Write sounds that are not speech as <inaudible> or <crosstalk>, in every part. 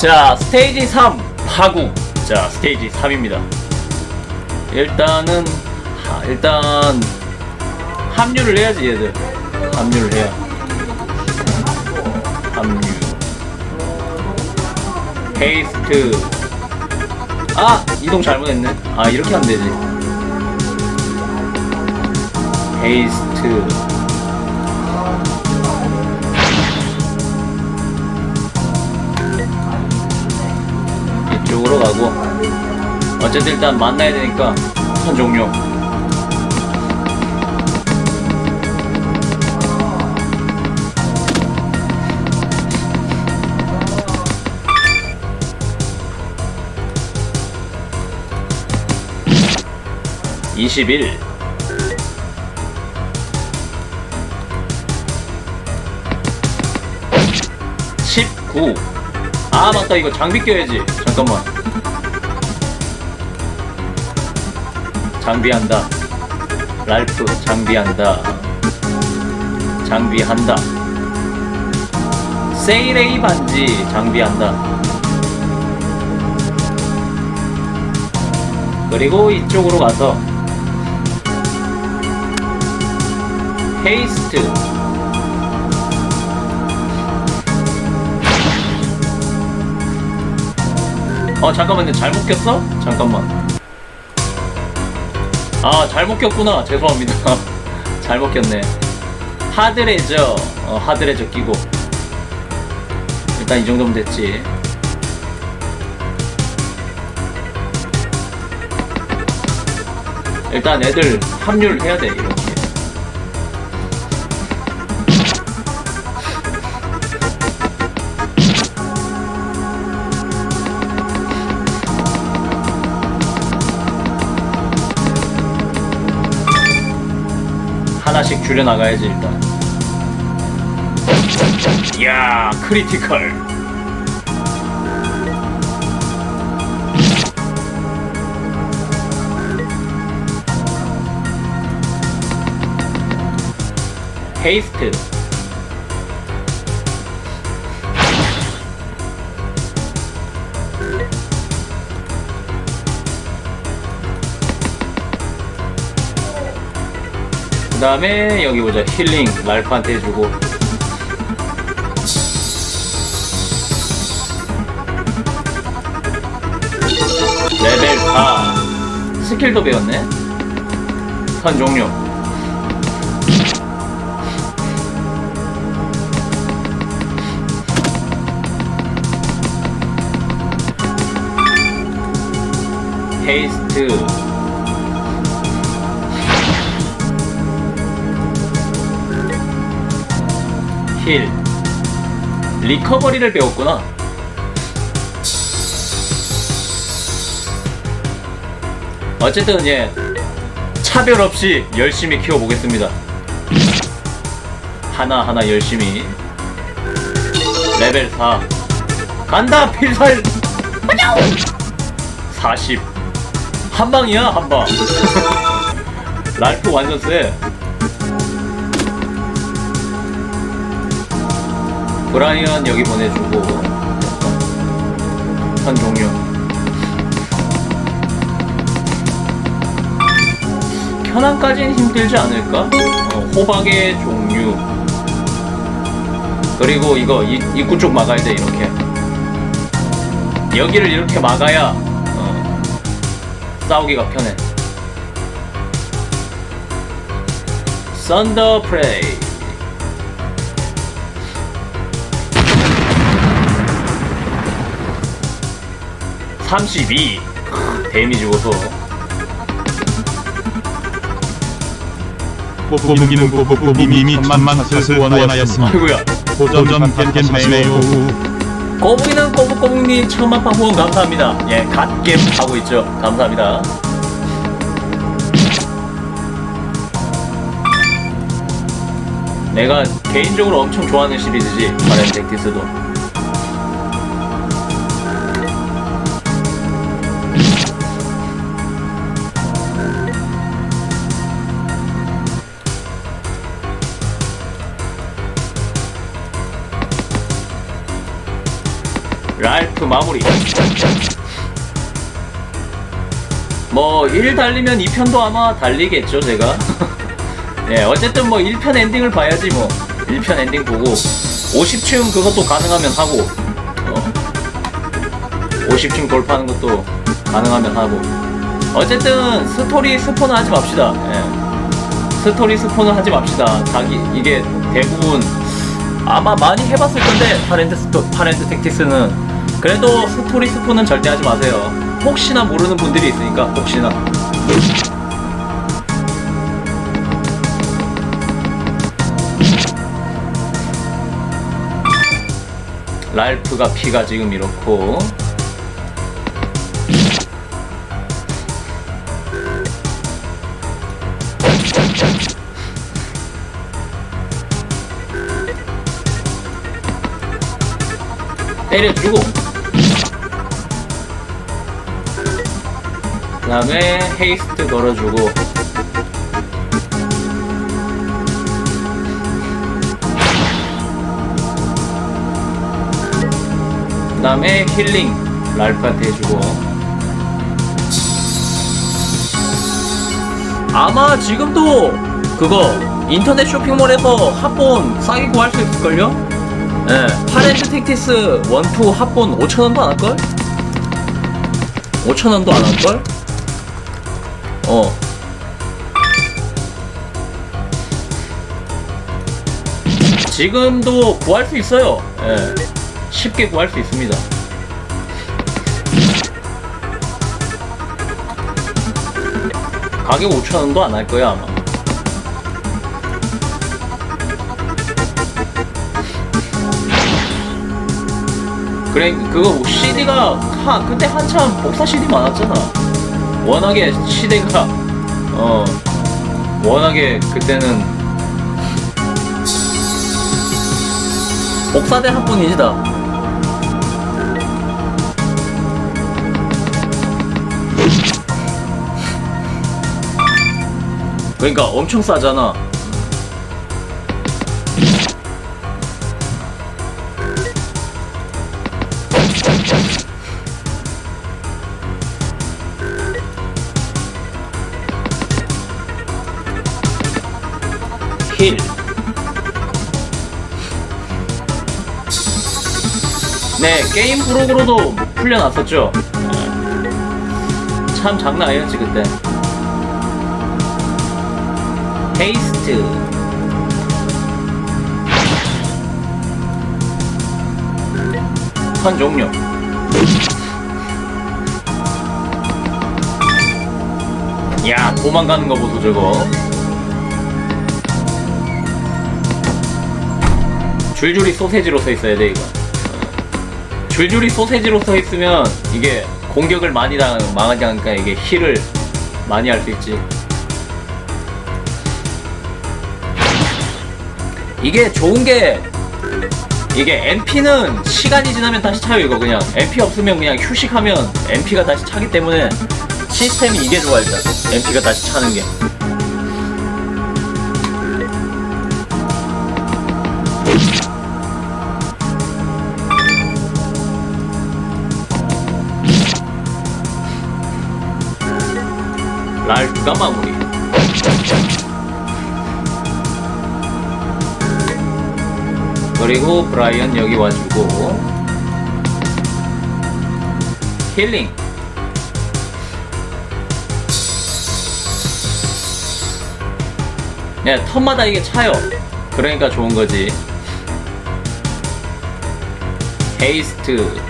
자, 스테이지 3 파국. 자, 스테이지 3입니다. 일단은 하, 일단 합류를 해야지 얘들. 합류를 해야. 합류. 페이스트. 아, 이동 잘못했네. 아, 이렇게 하면 되지. 페이스트. 가고. 어쨌든 일단 만나야 되니까 선 종료. (21) (19) 아 맞다. 이거 장비 껴야지. 잠깐만 장비한다. 랄프 장비한다. 장비한다. 세이레이 반지 장비한다. 그리고 이쪽으로 가서 페이스트. 어 잠깐만 근데 잘못 꼈어? 잠깐만 아 잘못 꼈구나. 죄송합니다. <laughs> 잘못 꼈네. 하드레저. 어 하드레저 끼고. 일단 이 정도면 됐지. 일단 애들 합류를 해야 돼 이렇 줄여 나가야지 일단. 이야 크리티컬. 페이스트. 그 다음에 여기 보자. 힐링. 랄프한테 해주고. 레벨 4 스킬도 배웠네. 선 종료. 페이스트 힐 리커버리를 배웠구나. 어쨌든 예. 차별 없이 열심히 키워보겠습니다. 하나하나 열심히. 레벨 4 간다 필살! 40 한방이야 한방. <laughs> 랄프 완전 쎄 브라이언 여기 보내주고 선 종료. 현황까지는 힘들지 않을까? 어, 호박의 종류. 그리고 이거 이, 입구 쪽 막아야 돼 이렇게. 여기를 이렇게 막아야 어, 싸우기가 편해. 썬더 프레이 32 데미지 고소 뽑기는 뽑기님이 천만 샷을 원하였습니다. 아이고야. 도전 괜찮네요. 꼬부기는 꼬북꼬북님 천만파 후원 감사합니다. 예 갓겜 하고 있죠. 감사합니다. 내가 개인적으로 엄청 좋아하는 시리즈지. 바렌 덱티스도 랄프 마무리. 뭐 1 달리면 2편도 아마 달리겠죠 제가. <laughs> 예 어쨌든 뭐 1편 엔딩을 봐야지 뭐. 1편 엔딩 보고. 50층 그것도 가능하면 하고. 어. 50층 돌파하는 것도 가능하면 하고. 어쨌든 스토리 스포는 하지 맙시다. 예. 스토리 스포는 하지 맙시다. 자기 이게 대부분 아마 많이 해봤을 건데 파렌트 스토 파렌트 텍티스는 그래도 스토리 스포는 절대 하지 마세요. 혹시나 모르는 분들이 있으니까 혹시나. 랄프가 피가 지금 이렇고. 때려주고 다음에 헤이스트 걸어주고 그 다음에 힐링 랄프한테 해주고 아마 지금도 그거 인터넷 쇼핑몰에서 합본 싸게 구할 수 있을걸요? 예, 파렌트 1, 2 합본 5천원도 안 할걸? 5천원도 안 할걸? 어. 지금도 구할 수 있어요. 예. 쉽게 구할 수 있습니다. 가격 5천원도 안 할 거야, 아마. 그래 그거 CD가 하 그때 한참 복사 CD 많았잖아. 워낙에 시대가 어 워낙에 그때는 복사대 한 뿐이지다. 그러니까 엄청 싸잖아. 힐. 네, 게임 프로그로도 풀려났었죠. 네. 참 장난 아니었지, 그때. 헤이스트. 턴 종료. 야, 도망가는 거 보소, 저거. 줄줄이 소세지로 서 있어야 돼 이거. 어. 줄줄이 소세지로 서 있으면 이게 공격을 많이 당 망하지 않으니까 이게 힐을 많이 할 수 있지. 이게 좋은 게 이게 MP는 시간이 지나면 다시 차요 이거 그냥. MP 없으면 그냥 휴식하면 MP가 다시 차기 때문에 시스템이 이게 좋아 일단 MP가 다시 차는 게 랄프가 마무리. 그리고 브라이언 여기 와주고 힐링. 네, 턴마다 이게 차요. 그러니까 좋은 거지. 헤이스트.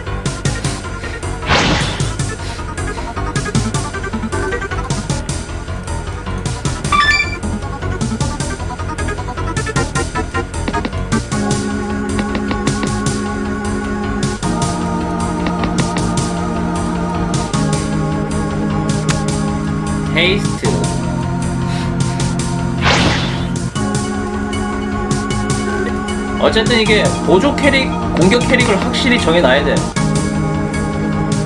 헤이스트. 어쨌든 이게 보조 캐릭 공격 캐릭을 확실히 정해놔야 돼.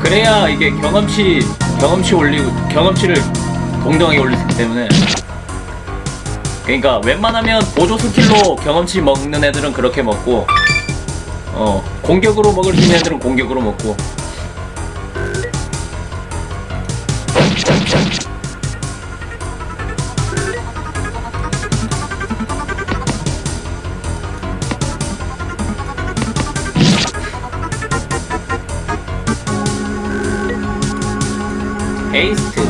그래야 이게 경험치 경험치 올리고 경험치를 동등하게 있기 때문에. 그러니까 웬만하면 보조 스킬로 경험치 먹는 애들은 그렇게 먹고 어 공격으로 먹을 수 있는 애들은 공격으로 먹고 헤이스트.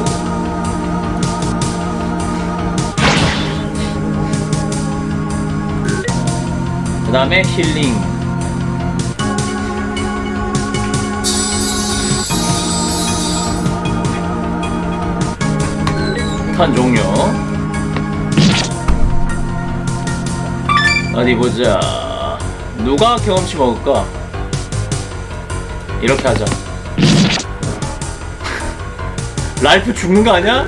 그 다음에 힐링. 턴 종료. 어디 보자. 누가 경험치 먹을까? 이렇게 하자 랄프 죽는 거 아니야?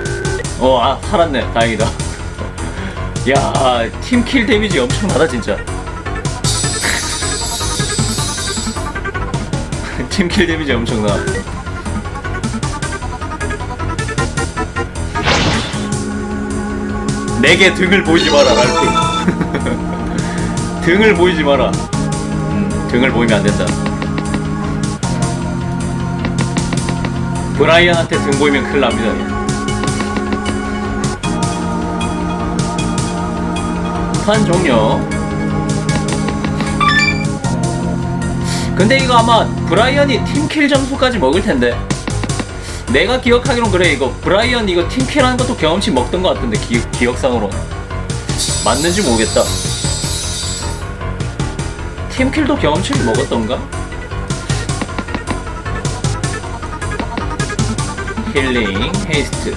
어, 아, 살았네. 다행이다. <laughs> 야, 팀킬 데미지 엄청나다, 진짜. <laughs> 팀킬 데미지 엄청나. 내게 등을 보이지 마라, 랄프. <laughs> 등을 보이지 마라. 음, 등을 보이면 안 된다. 브라이언한테 등 보이면 큰일 납니다. 판 종료. 근데 이거 아마 브라이언이 팀킬 점수까지 먹을 텐데. 내가 기억하기론 그래 이거 브라이언 이거 팀킬하는 것도 경험치 먹던 것 같은데 기, 기억상으로 맞는지 모르겠다. 팀킬도 경험치를 먹었던가? 힐링, 헤이스트.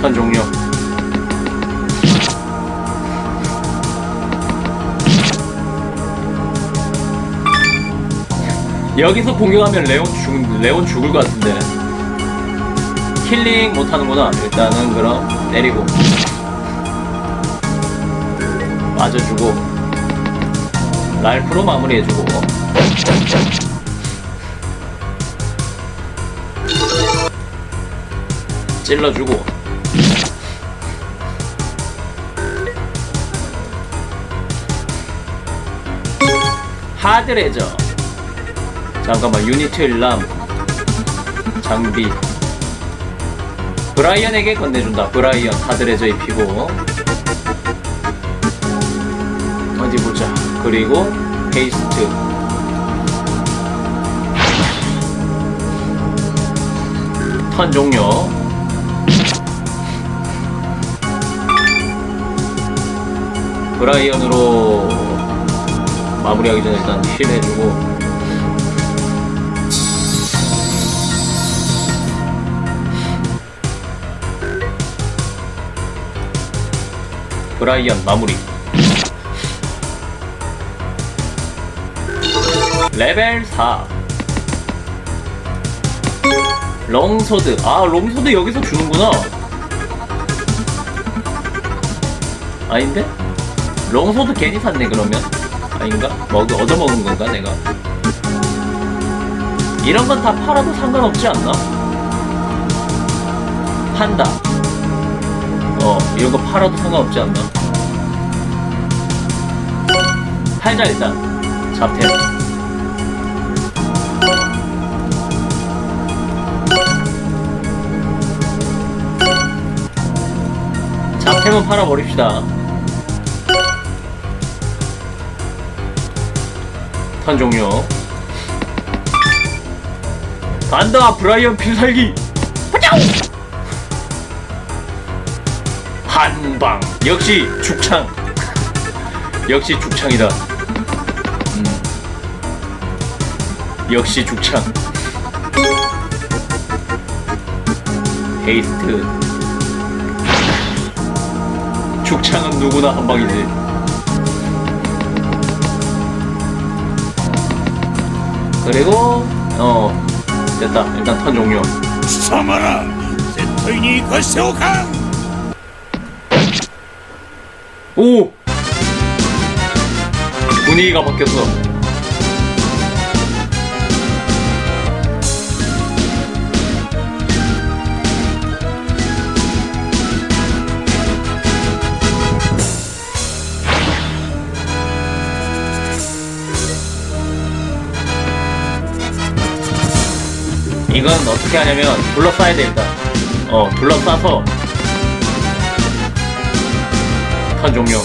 턴 종료. 여기서 공격하면 레온 죽, 레온 죽을 것 같은데. 힐링 못하는구나. 일단은 그럼 때리고. 맞아주고. 랄프로 마무리해주고. 찔러주고. 하드레저. 잠깐만 유니트 일람. 장비. 브라이언에게 건네준다. 브라이언 하드레저 입히고. 어디 보자. 그리고 페이스트. 턴 종료. 브라이언으로 마무리하기 전에 일단 힐 해주고 브라이언 마무리. 레벨 4 롱소드 아 롱소드 여기서 주는구나 아닌데? 롱소드 괜히 샀네 그러면 아닌가? 먹 얻어먹은 건가 내가 이런 건 다 팔아도 상관없지 않나? 판다 어 이런 거 팔아도 상관없지 않나? 팔자 일단 잡템 잡템은 팔아버립시다. 턴 종료. 간다 브라이언 필살기. 빠짜오! 한방 역시 죽창. 역시 죽창이다. 역시 죽창. 헤이스트. 죽창은 누구나 한 방이지. 그리고 어 됐다. 일단 턴 종료. 貴様ら絶対に生かしておかん 오 분위기가 바뀌었어. 이건 어떻게 하냐면 둘러싸야 돼 일단 어 둘러싸서 턴 종료.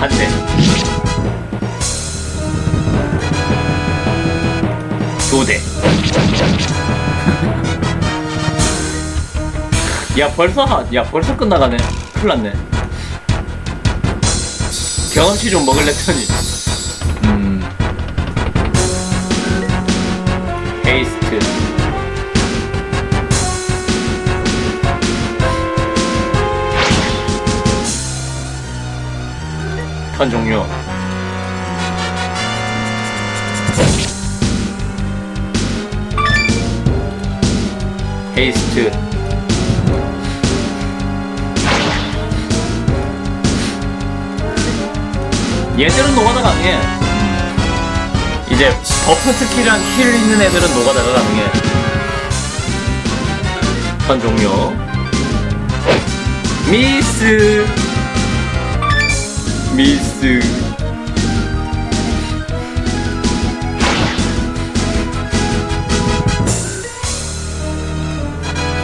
한 대. 두 대. <laughs> 야 벌써 하, 야 벌써 끝나가네. 큰일 났네. 경험치 좀 먹을랬더니 턴 종료 헤이스트 얘들은 노가다 가능해 이제 버프 스킬이랑 킬 있는 애들은 노가다가 가능해 턴 종료 미스 미스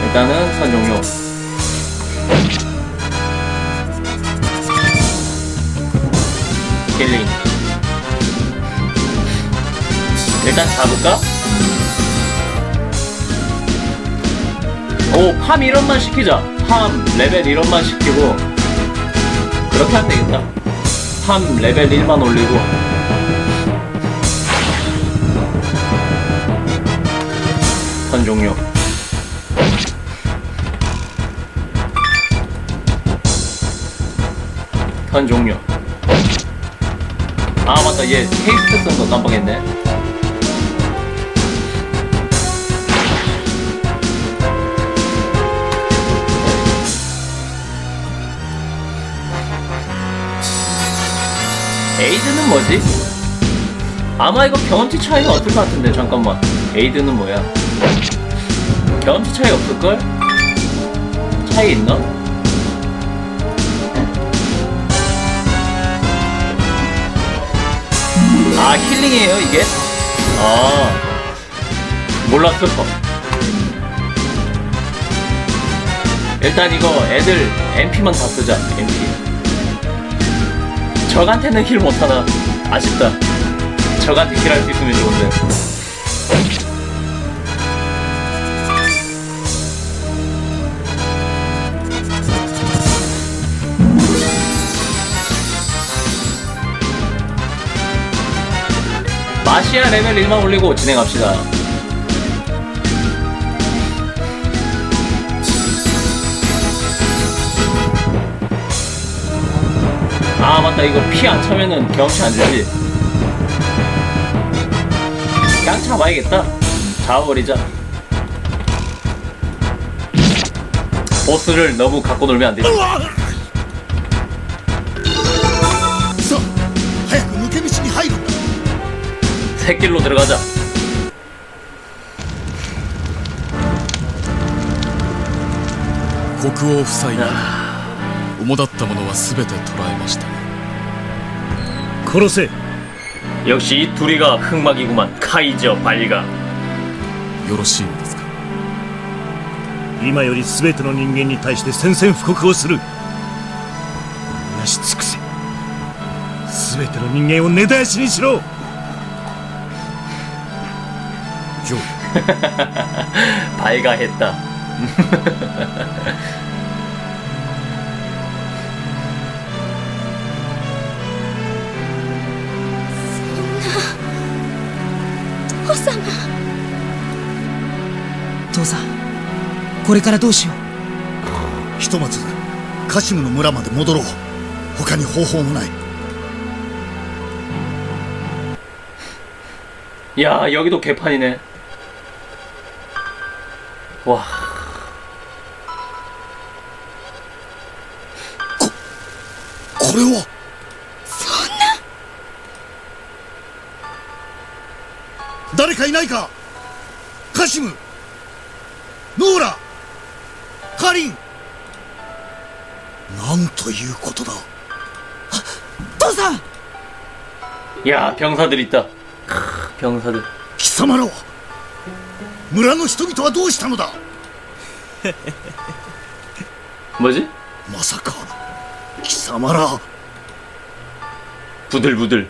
일단은 선 종료 힐링 일단 잡을까? 오, 팜 1원만 시키자. 팜 레벨 1원만 시키고 그렇게 하면 되겠다. 팜 레벨 1만 올리고 턴 종료. 턴 종료. 아 맞다 얘 헤이스트 쓴거 깜빡했네 에이드는 뭐지? 아마 이거 경험치 차이가 없을 것 같은데 잠깐만 에이드는 뭐야 경험치 차이 없을걸? 차이 있나? 아 힐링이에요 이게? 아 몰랐어 일단 이거 애들 MP만 다 쓰자 MP 적한테는 힐 못하나? 아쉽다. 적한테 힐할 수 있으면 좋은데. 마시아 레벨 1만 올리고 진행합시다. 아 맞다 이거 피 안 차면은 경험치 안 주지. 그냥 잡아야겠다. 잡아버리자. 보스를 너무 갖고 놀면 안 되지. さあ早く抜け道に入るんだ 새길로 들어가자. 国王夫妻が主だったものは全て捕らえました 殺せ 역시 이 둘이가 흑막이구만. 카이저 발가. よろしいのですか今より全ての人間に対して宣戦布告をするなし尽くせ全ての人間を根絶やしにしろジョー 발가했다. これからどうしようひとまずカシムの村まで戻ろう他に方法もない 야 여기도 개판이네. 와 これはそんな誰かいないかカシムノーラ カリンなんということだ父さん 야 병사들 있다 크, 병사들 貴様らは村の人々はどうしたのだ 뭐지? まさか貴様ら 부들부들